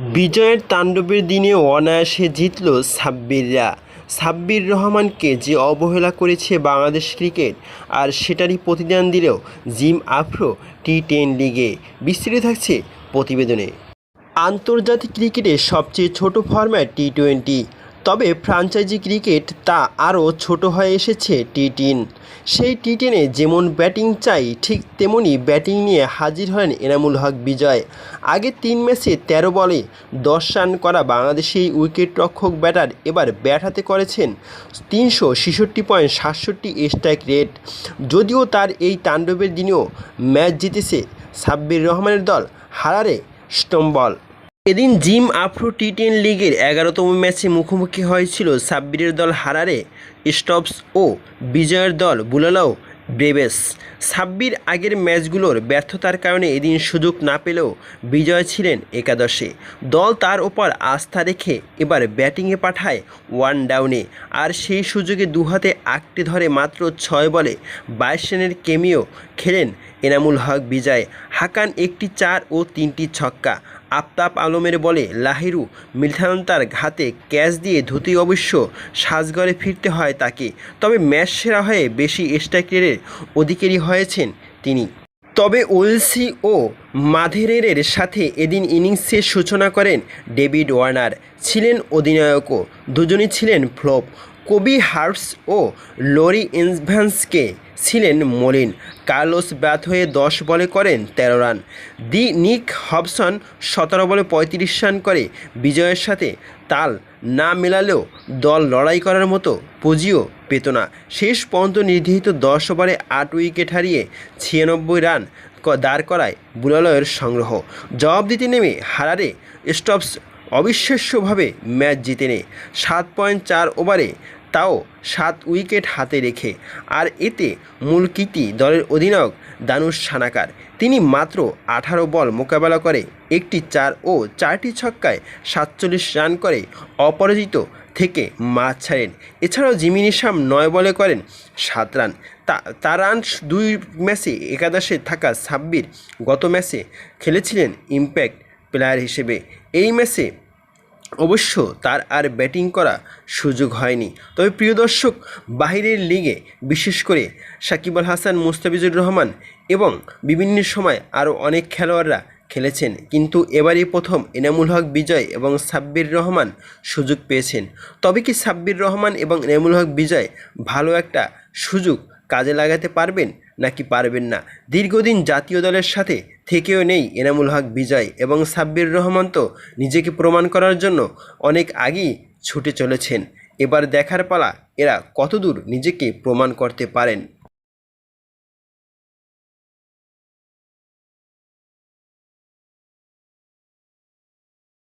বিজয়ের তাণ্ডবের দিনে অনায়াসে জিতল সাব্বিররা। সাব্বির রহমানকে যে অবহেলা করেছে বাংলাদেশ ক্রিকেট, আর সেটারই প্রতিদান দিলেও জিম আফ্রো টি টেন লিগে। বিস্তৃত থাকছে প্রতিবেদনে। আন্তর্জাতিক ক্রিকেটে সবচেয়ে ছোট ফর্ম্যাট টি টোয়েন্টি। তবে ফ্রাঞ্চাইজি ক্রিকেট তা আরও ছোট হয়ে এসেছে টি টেন সেই টি টেনে যেমন ব্যাটিং চাই, ঠিক তেমনই ব্যাটিং নিয়ে হাজির হলেন এনামুল হক বিজয়। আগে তিন ম্যাচে তেরো বলে দশ রান করা বাংলাদেশি উইকেট রক্ষক ব্যাটার এবার ব্যাট হাতে করেছেন তিনশো ছেষট্টি পয়েন্ট সাতষট্টি স্ট্রাইক রেট। যদিও তার এই তাণ্ডবের দিনেও ম্যাচ জিতেছে সাব্বির রহমানের দল, হারারে স্টম্বল। এদিন জিম আফ্রো টি টেন লিগের এগারোতম ম্যাচে মুখোমুখি হয়েছিল সাব্বিরের দল হারারে, স্টপস ও বিজয়ের দল বুলালাও ব্রেবেস। সাব্বির আগের ম্যাচগুলোর ব্যর্থতার কারণে এদিন সুযোগ না পেলেও বিজয় ছিলেন একাদশে। দল তার ওপর আস্থা রেখে এবার ব্যাটিংয়ে পাঠায় ওয়ান ডাউনে, আর সেই সুযোগে দুহাতে আঁকড়ে ধরে মাত্র ছয় বলে বাইশ রানের কেমিও খেলেন এনামুল হক বিজয়। হাকান একটি চার ও তিনটি ছক্কা আফতাব আলমের বলে লাহিরু মিলথানতার ঘাতে ক্যাচ দিয়ে ধুতি অবশ্য সাজঘরে ফিরতে হয় তাকে। তবে ম্যাচ সেরা হয়ে বেশি স্ট্রাইক রেটের অধিকারী হয়েছেন তিনি। তবে ওলসি ও মাধেরের সাথে এদিন ইনিংসের সূচনা করেন ডেভিড ওয়ার্নার। ছিলেন অধিনায়কও। দুজনই ছিলেন ফ্লপ। কবি হার্টস ও লরি ইনভ্যান্সকে ছিলেন মলিন। কার্লোস ব্যাথ হয়ে দশ বলে করেন তেরো রান। দি নিক হবসন সতেরো বলে পঁয়ত্রিশ রান করে বিজয়ের সাথে তাল না মেলালেও দল লড়াই করার মতো পুঁজিও পেত না। শেষ পর্যন্ত নির্ধারিত দশ ওভারে আট উইকেট হারিয়ে ছিয়ানব্বই রান দাঁড় করায় বুলালয়ের সংগ্রহ। জবাব দিতে নেমে হারারে স্টপস অবিশ্বাস্যভাবে ম্যাচ জিতে নেয় সাত পয়েন্ট চার ওভারে তাও সাত উইকেট হাতে রেখে। আর এতে মূল কীর্তি দলের অধিনায়ক দানুশ সানাকার তিনি মাত্র আঠারো বল মোকাবেলা করে একটি চার ও চারটি ছক্কায় সাতচল্লিশ রান করে অপরাজিত থেকে মাছ ছাড়েন। এছাড়াও জিমি নিশাম নয় বলে করেন সাত রান। তার রান দুই ম্যাচে একাদশে থাকা সাব্বির গত ম্যাচে খেলেছিলেন ইম্প্যাক্ট প্লেয়ার হিসেবে। এই ম্যাচে অবশ্য তার আর ব্যাটিং করা সুযোগ হয়নি। তবে প্রিয় দর্শক, বাহিরের লিগে বিশেষ করে সাকিব আল হাসান, মুস্তাফিজুর রহমান এবং বিভিন্ন সময় আরও অনেক খেলোয়াড়রা খেলেছেন। কিন্তু এবারই প্রথম এনামুল হক বিজয় এবং সাব্বির রহমান সুযোগ পেয়েছেন। তবে কি সাব্বির রহমান এবং এনামুল হক বিজয় ভালো একটা সুযোগ কাজে লাগাতে পারবেন? নাকি পারবেন না। দীর্ঘদিন জাতীয় দলের সাথে থেকেও নেই এনামুল হক বিজয় এবং সাব্বির রহমান তো নিজেকে প্রমাণ করার জন্য অনেক আগেই ছুটে চলেছেন। এবার দেখার পালা, এরা কতদূর নিজেকে প্রমাণ করতে পারেন?